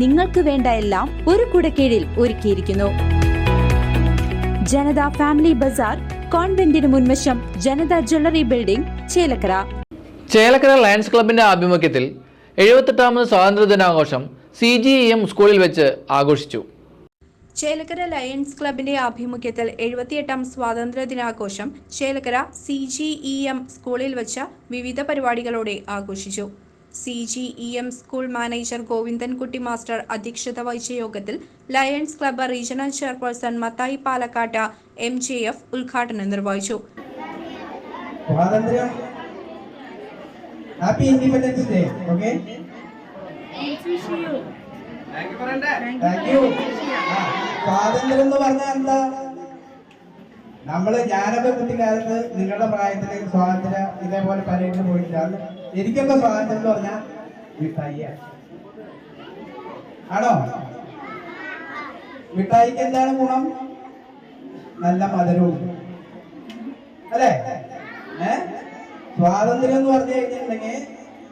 നിങ്ങൾക്ക് വേണ്ട എല്ലാം ഒരു കുടക്കീഴിൽ ഒരുക്കിയിരിക്കുന്നു. ജനത ഫാമിലി ബസാർ കോൺവെന്റിന് മുൻവശം Janata jewellery building Chelakkara. Chelakkara Lions ക്ലബിന്റെ ആഭിമുഖ്യത്തിൽ എഴുപത്തെട്ടാമത് സ്വാതന്ത്ര്യദിനാഘോഷം സി ജി ഇ എം സ്കൂളിൽ വെച്ച് ആഘോഷിച്ചു. ചേലക്കര ലയൺസ് ക്ലബിന്റെ ആഭിമുഖ്യത്തിൽ എഴുപത്തിയെട്ടാം സ്വാതന്ത്ര്യ ദിനാഘോഷം Chelakkara C G E M സ്കൂളിൽ വച്ച വിവിധ പരിപാടികളോടെ ആഘോഷിച്ചു. C G E M school manager Govindankutty master അധ്യക്ഷത വഹിച്ച യോഗത്തിൽ lions club regional chairperson Mathai Palakkatt M J F ഉദ്ഘാടനം നിർവഹിച്ചു. Happy independence day okay thank you സ്വാതന്ത്ര്യം എന്ന് പറഞ്ഞാൽ എന്താ? നമ്മൾ ഞാനൊക്കെ കുട്ടിക്കാലത്ത് നിങ്ങളുടെ പ്രായത്തിലേക്ക് സ്വാതന്ത്ര്യം ഇതേപോലെ പരേഡിന് പോയിട്ടില്ല എനിക്കൊക്കെ സ്വാതന്ത്ര്യം എന്ന് പറഞ്ഞാൽ മിഠായി. ആണോ? മിഠായിക്ക് എന്താണ് ഗുണം? നല്ല മധുരവും. അല്ലേ? ഏ? സ്വാതന്ത്ര്യം എന്ന് പറഞ്ഞു കഴിഞ്ഞിട്ടുണ്ടെങ്കിൽ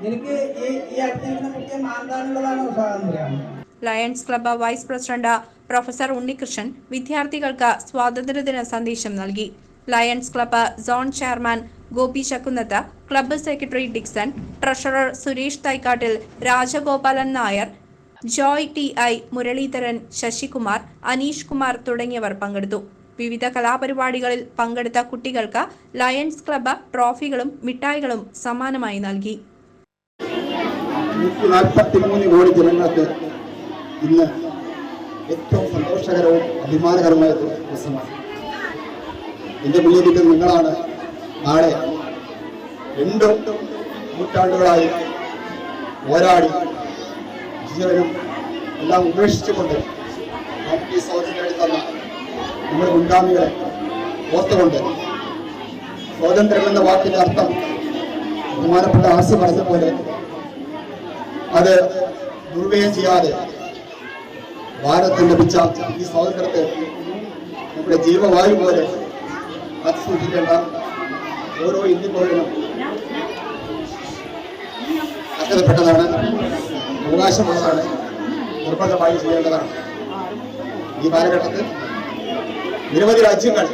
എനിക്ക് ഈ ഈ അടുത്തിരിക്കുന്ന കുട്ടിയെ മാന്താനുള്ളതാണ് സ്വാതന്ത്ര്യം? Lions club vice president professor Unnikrishnan വിദ്യാർത്ഥികൾക്ക് സ്വാതന്ത്ര്യദിന സന്ദേശം നൽകി. Lions club zone chairman Gopi Sakkunnath club secretary Dixon treasurer Suresh Thaikattil Rajagopalan Nair Joy T I Muraleedharan Sasikumar Aneesh Kumar തുടങ്ങിയവർ പങ്കെടുത്തു. വിവിധ കലാപരിപാടികളിൽ പങ്കെടുത്ത കുട്ടികൾക്ക് ലയൺസ് ക്ലബ്ബ് ട്രോഫികളും മിഠായികളും സമ്മാനമായി നൽകി. കോടി ജനങ്ങൾക്ക് ഇന്ന് ഏറ്റവും സന്തോഷകരവും അഭിമാനകരവുമായ ദിവസമാണ്. എന്റെ മുന്നിലിട്ട് നിങ്ങളാണ് നാളെ രണ്ടും നൂറ്റാണ്ടുകളായി പോരാടി ജീവനും എല്ലാം ഉപേക്ഷിച്ചുകൊണ്ട് ഈ സ്വാതന്ത്ര്യം തന്ന നമ്മുടെ മുൻഗാമികളെ ഓർത്തുകൊണ്ട് സ്വാതന്ത്ര്യം എന്ന വാക്കിന്റെ അർത്ഥം ബഹുമാനപ്പെട്ട ആസ് പറഞ്ഞ പോലെ അത് ദുർവ്യയം ചെയ്യാതെ ഭാരതത്തിന് ലഭിച്ച ഈ സ്വാതന്ത്ര്യത്തെ നമ്മുടെ ജീവവായു പോലെ അത് സൂക്ഷിക്കേണ്ട ഓരോ ഇന്ത്യൻ പൗരനും അർഹതപ്പെട്ടതാണ് അവകാശമുള്ളതാണ് നിർബന്ധമായി ചെയ്യേണ്ടതാണ്. ഈ കാലഘട്ടത്തിൽ നിരവധി രാജ്യങ്ങൾ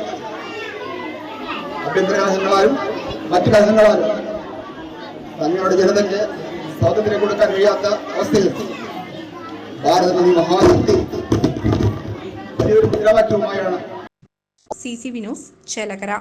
ആഭ്യന്തര കലഹങ്ങളാലും മറ്റു കലഹങ്ങളാലും തങ്ങളുടെ ജനതയ്ക്ക് സ്വാതന്ത്ര്യം കൊടുക്കാൻ കഴിയാത്ത അവസ്ഥയിൽ ഭാരതം മഹാശക്തി വലിയൊരു മുദ്രാവാക്യവുമായാണ് സി സി വിനോസ് ന്യൂസ് ചേലക്കര.